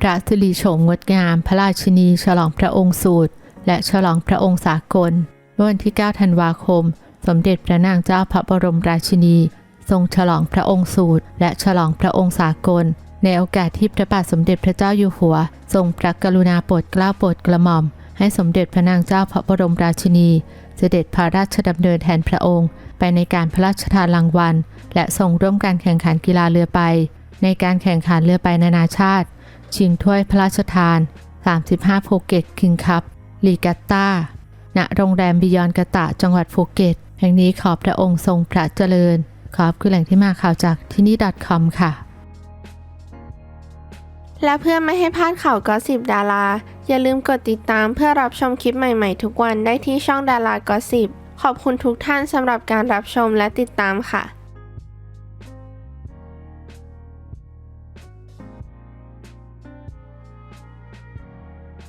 พระสิริโฉมงดงาม พระราชินี ฉลองพระองค์สูตร และฉลองพระองค์สากลเมื่อวันที่ 9 ธันวาคม สมเด็จพระนางเจ้าพระบรมราชินี ทรงฉลองพระองค์สูตร และฉลองพระองค์สากล ในโอกาสที่พระบาทสมเด็จพระเจ้าอยู่หัว ทรงพระกรุณาโปรดเกล้าโปรดกระหม่อม ให้สมเด็จพระนางเจ้าพระบรมราชินี เสด็จพระราชดำเนินแทนพระองค์ ไปในการพระราชทานรางวัล และทรงร่วมการแข่งขันกีฬาเรือใบในการแข่งขันเรือใบนานาชาติ ชิงถ้วยพระราชทาน 35 ภูเก็ตคิงคัพลีกัตาณโรงแรมบิยอนกะตะจังหวัดภูเก็ต แห่งนี้ขอพระองค์ทรงพระเจริญ ขอบคือแหล่งที่มาข่าวจากที่นี่ .com ค่ะ และเพื่อไม่ให้พลาดข่าวก็สิบดารา อย่าลืมกดติดตามเพื่อรับชมคลิปใหม่ๆ ทุกวันได้ที่ช่องดารากอสิบขอบคุณทุกท่านสำหรับการรับชมและติดตามค่ะ